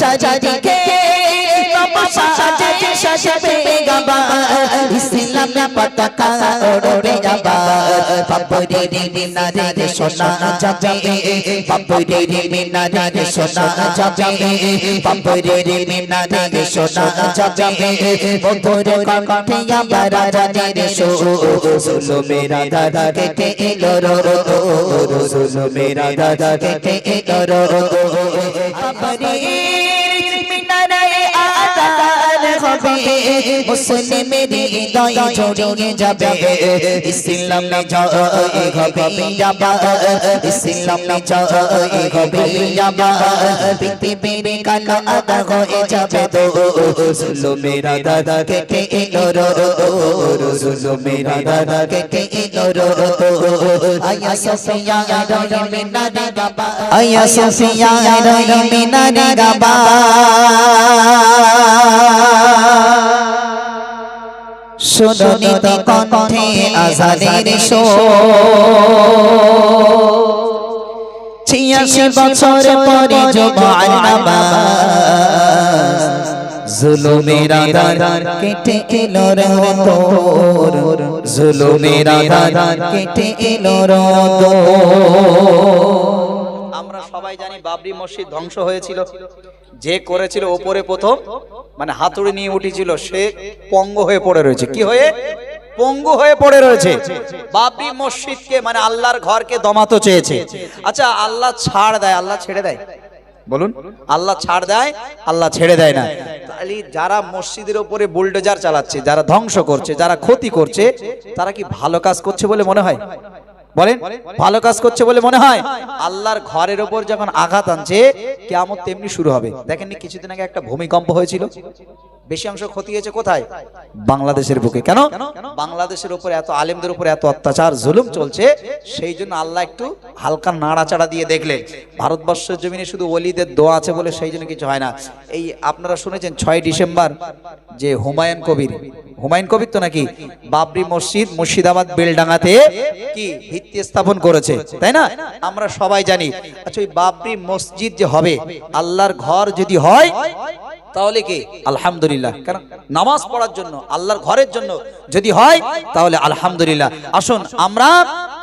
চারিদিকে সাজে সাজবে গাবা। ইসলামে পতাকা ওড়বে যাবা বাবরে রে মিনারে রে সোনা যাবে। বাবরে রে মিনারে রে সোনা যাবে। বাবরে রে মিনারে রে সোনা যাবে। বন্ধুরে কণ্ঠে আবার রাজা রে সো সুলো মেরা দাদা কেটে এলো রো সুলো মেরা দাদা কেটে এলো রো বাবরে আদার হবে মুসলিমের হৃদয় জড়িয়ে যাবে। ইসলামে জয় হবে যাবা ইসলামে জয় হবে যাবা পৃথিবীর কালো আদা হয়ে যাবে তো সুলো মেরা দাদা কেটে এলো রো সুলো মেরা দাদা কেটে এলো রো আয়া সফিয়া রয় মিনারে গাবা আয়া সফিয়া রয় মিনারে গাবা সুদনিত কণ্ঠে আজাদের শো ছিয়াশি বছর পরে জমার নামাজ জুলুমের আদার কেটে এলো তোর জুলুমের আদার কেটে এলো আমরা সবাই জানি বাবরি মসজিদ ধ্বংস হয়েছিল। যে করেছিল ওপরে প্রথম মানে হাতুড়ি নিয়ে উঠেছিল, সে পঙ্গ হয়ে পড়ে রয়েছে। কি হয়ে? পঙ্গু হয়ে পড়ে রয়েছে। বাবরি মসজিদকে মানে আল্লাহর ঘরকে দমাতো চেয়েছে। আচ্ছা আল্লাহ ছাড় দেয়, আল্লাহ ছেড়ে দেয়। বলুন, আল্লাহ ছাড় দেয়, আল্লাহ ছেড়ে দেয় না। তাহলে যারা মসজিদের উপরে বুলডোজার চালাচ্ছে, যারা ধ্বংস করছে, যারা ক্ষতি করছে, তারা কি ভালো কাজ করছে বলে মনে হয়? বলেন ভালো কাজ করছে বলে মনে হয়? আল্লাহর ঘরের ওপর যখন আঘাত আনছে কেমন তেমনি শুরু হবে। দেখেননি কিছুদিন আগে একটা ভূমিকম্প হয়েছিল? বেশি অংশ ক্ষতি হয়েছে কোথায়? বাংলাদেশের বুকে। কেন? বাংলাদেশের উপর এত আলেমদের উপর এত অত্যাচার, জুলুম চলছে, সেই জন্য আল্লাহ একটু হালকা নাড়াচাড়া দিয়ে দেখলেন। ভারতবর্ষের জমিনে শুধু ওলিদের দোয়া আছে বলে সেই জন্য কিছু হয় না। এই আপনারা শুনেছেন ছয় ডিসেম্বর যে হুমায়ুন কবির। হুমায়ুন কবির তো নাকি বাবরি মসজিদ মুর্শিদাবাদ বেলডাঙ্গাতে কি ভিত্তি স্থাপন করেছে, তাই না? আমরা সবাই জানি। আচ্ছা ওই বাবরি মসজিদ যে হবে, আল্লাহর ঘর যদি হয় তাহলে কি? আলহামদুলিল্লাহ। কেন? নামাজ পড়ার জন্য, আল্লাহর ঘরের জন্য যদি হয়, তাহলে আলহামদুলিল্লাহ। আসুন, আমরা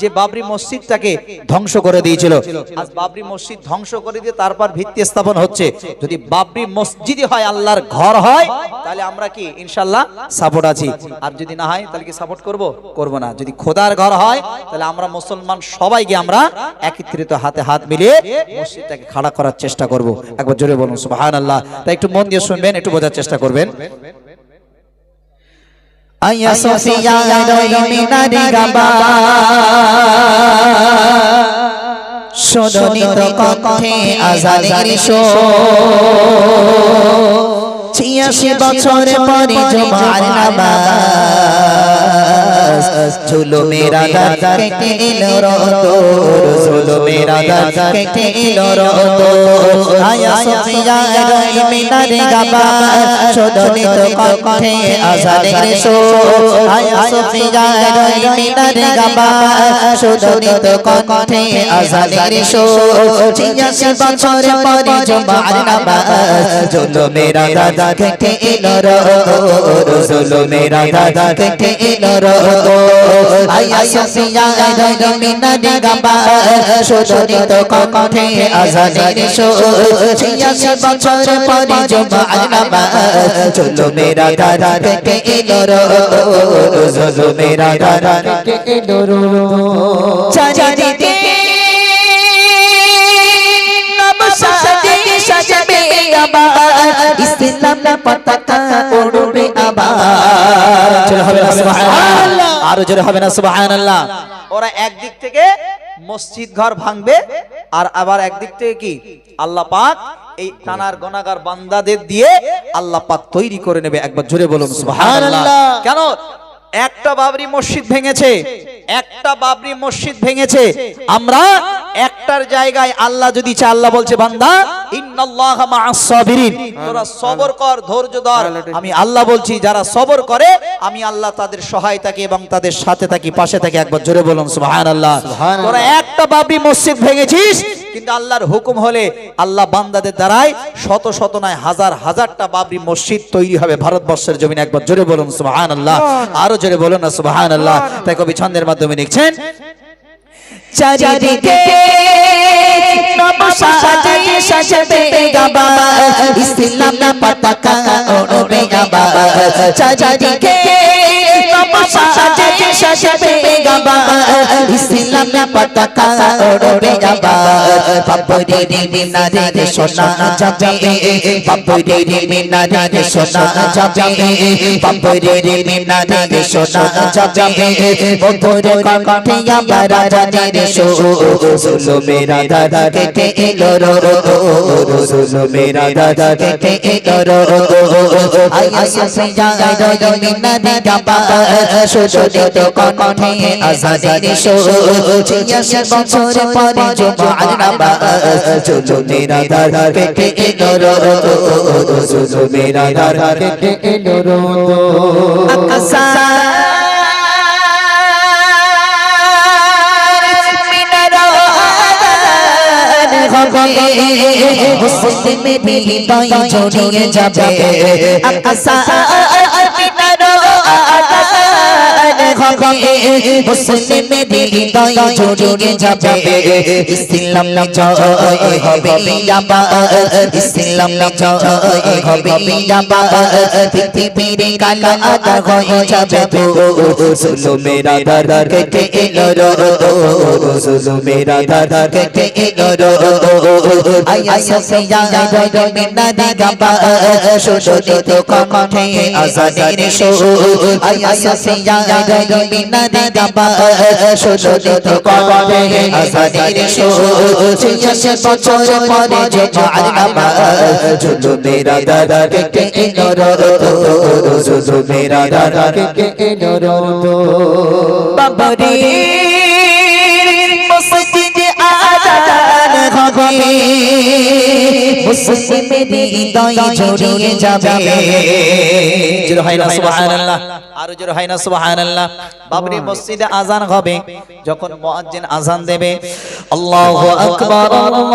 যে বাবরি মসজিদটাকে ধ্বংস করে দিয়েছিল। আজ বাবরি মসজিদ ধ্বংস করে দিয়ে তারপর ভিত্তি স্থাপন হচ্ছে। যদি বাবরি মসজিদই হয়, আল্লাহর ঘর হয়, তাহলে আমরা কি ইনশাল্লাহ সাপোর্ট আছি। আর যদি না হয়, তাহলে কি সাপোর্ট করব? করব না। যদি খোদার ঘর হয়, তাহলে আমরা মুসলমান সবাইকে আমরা একত্রিত হাতে হাত মিলিয়ে মসজিদটাকে খাড়া করার চেষ্টা করব। একবার জোরে বলুন, সুবহানাল্লাহ। তাই একটু মন দিয়ে শুনবেন, একটু বোঝার চেষ্টা করবেন। আয়া সোফিয়া রয় মিনারি গাবা সুদনিত কণ্ঠে আজাদের শো ছিয়াশি বছর পরে জমার নামাজ ঝুলো মেরা দাদা কেটে এলো রতর ঝুলো মেরা দাদা কেটে এলো রতর আয়া সফিয়া রয় মিনারে গাবা। সুদনিত কণ্ঠে আজাদের শো। আয়া সফিয়া রয় মিনারে গাবা। সুদনিত কণ্ঠে আজাদের শো। ছিয়াশি বছর পরে জমার নামাজ। ঝুলো মেরা দাদা কেটে এলো রতর ঝুলো মেরা দাদা কেটে এলো রতর আয়া সফিয়া রয় মিনারে গাবা সুদনিত কণ্ঠে আজাদের শো ছিয়াশি বছর পরে জমার নামাজ ঝুলো মেরা দাদা কেটে এলো রতর মেরা দাদা কেটে এলো চারিদিকে সাজাবে আবার ইসলাম পতাকা উড়বে আবার জোরে হবে সুবহানাল্লাহ আরও জোরে হবে না সুবাহ ওরা একদিক থেকে মসজিদ ঘর ভাঙবে আর আবার একদিক থেকে কি? আল্লাহ পাক এই টানার গনাগার বান্দাদের দিয়ে আল্লাহ পাক তৈরি করে নেবে। একবার জোরে বলুন কেন? একটা বাবরি মসজিদ ভেঙেছে একটা বাবরি মসজিদ ভেঙেছে। আমরা একটার জায়গায় আল্লাহ যদি চায় আল্লাহ বলছে বান্দা ইন্নাল্লাহা মা'আস সাবিরিন। তোরা সবর কর ধৈর্য ধর। আমি আল্লাহ বলছি যারা সবর করে আমি আল্লাহ তাদের সহায়তাকে এবং তাদের সাথে থাকি পাশে থাকি। একবার জোরে বলুন সুবহানাল্লাহ। তোরা একটা বাবরি মসজিদ ভেঙেছিস কিন্তু আল্লাহর হুকুম হলে আল্লাহ বান্দাদের দ্বারাই শত শত নয় হাজার হাজারটা বাবরি মসজিদ তৈরি হবে ভারতবর্ষের জমিনে। একবার জোরে বলুন সুবাহান আল্লাহ আরও জোরে বলুন না সুবাহান আল্লাহ তাই কবি ছন্দের মাধ্যমে লিখছেন চারিদিকে নব সাজে সাজবে গাবা ইসলাম পতাকা ওড়বে গাবা চারিদিকে নব সাজে সাজবে গাবা ইসলাম পতাকা ওড়বে গাবা বাবরে রে মিনারে রে সোনা যাবে বাবরে রে মিনারে রে সোনা যাবে বাবরে রে মিনারে রে সোনা যাবে মোরে কণ্ঠে আমার রাজা রে শো সুলো মেরা দাদা কেটে এলো রো রো সুলো মেরা দাদা কেটে এলো রো রো আয়া সে যায় মিনারে গাবা শো তো কণ্ঠে আজাদে শো ছিয়াশি বছর পরে জুমার নামাজ চলো মেরা দাদা কেটে এলো রো মেরা দাদা কেটে এলো আকাশা মুসলিমের হৃদয় জড়িয়ে যাবে আকাশা মুসলিমের হৃদয় জড়িয়ে যাবে। ইসলাম জয় হবে যাবা ইসলাম জয় হবে যাবা পৃথিবীর কালা আদা হয়ে যাবে তো। সুলো মেরা দাদা কেটে এলো। রো সুলো মেরা দাদা কেটে এলো। রো আয়া সফিয়া রো মিনা দি গাবা। সুশোভিত কণ্ঠে আজাদের শো আয়া সফিয়া রো মিনা দি গাবা সুশোভিত কণ্ঠে আজাদের শো ছিয়াশি বছর পরে জোয়ার নামাজ চলো মেরা দাদা কেটে এলো রো চলো মেরা দাদা কেটে এলো রো বাবারে, মসজিদ আজান হবে। মুসলিমের হৃদয় জড়িয়ে যাবে। জোরে হয় না সুবহানাল্লাহ। আরও জোরে হয় না সুবহানাল্লাহ। বাবরি মসজিদে আজান হবে যখন মুয়াজ্জিন আজান দেবে আল্লাহু আকবার আল্লাহু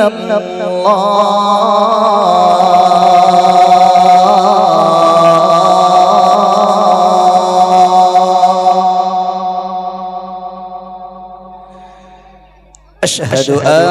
الله. أشهد أن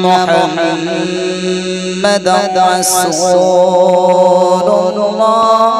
محمدا رسول الله.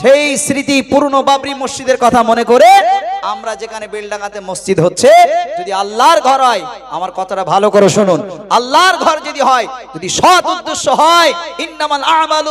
সেই স্মৃতি পুরনো বাবরি মসজিদের কথা মনে করে আমরা যেখানে বেলডাঙ্গাতে মসজিদ হচ্ছে যদি আল্লাহর ঘর হয় আমার কথাটা ভালো করে শুনুন। আল্লাহর ঘর যদি হয় যদি সৎ উদ্দেশ্য হয় ইন্নামাল আমালু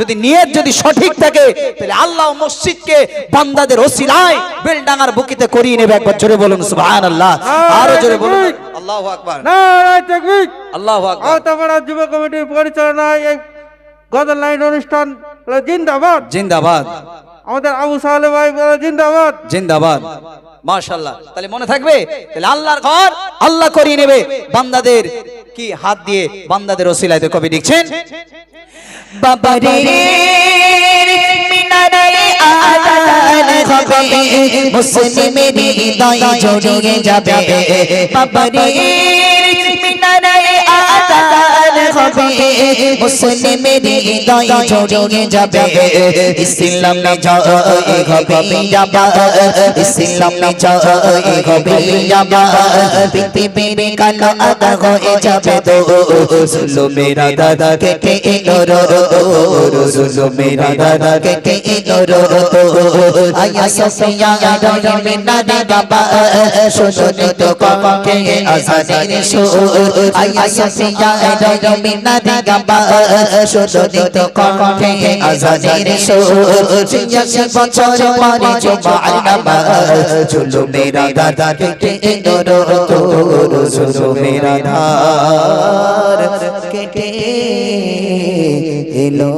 যদি নিয়ত যদি সঠিক থাকে তাহলে আল্লাহ মসজিদকে বান্দাদের ওসিলায় বেলডাঙ্গার বুকিতে করিয়ে নেবে একবার। জোরে বলুন সুবহানাল্লাহ। আরও জোরে বলুন। আল্লাহু আকবার। নারায় তাকবীর। আল্লাহু আকবার। আওতাপাড়া যুব কমিটির পরিচালনায় এই গদর লাইন অনুষ্ঠান জিন্দাবাদ। জিন্দাবাদ। আমাদের আবু সালে ভাই বলে জিন্দাবাদ। জিন্দাবাদ। মাশাল্লাহ তাহলে মনে থাকবে? তাহলে আল্লাহর ঘর আল্লাহ করিয়ে নেবে। বান্দাদের কি হাত দিয়ে বান্দাদের ওসিলায় তো কবি লিখছেন বাবারে মিনারে আদান হবে মুসলিমের হৃদয় জড়িয়ে যাবে। বাবারে মিনারে হবে। মুসলিমের হৃদয় জড়িয়ে যাবে। ইসলামে জয় হবে যাবা ইসলামে জয় হবে যাবা পৃথিবীর কালো আদা হয়ে যাবে তো। সুলো মেরা দাদা কেটে এলো রো মেরা দাদা কেটে এলো আয়া সফিয়া রবে না রে বাবা। শোনো তো কমকে আজানের সুর। আয়া সফিয়া রবে না রে বাবা শোনো তো কমকে আজানের সুর ছিয়াশি বছর পরে জুমার নামাজ চলো কেটে এলো রো সুলো মেরা ধার কেটে এলো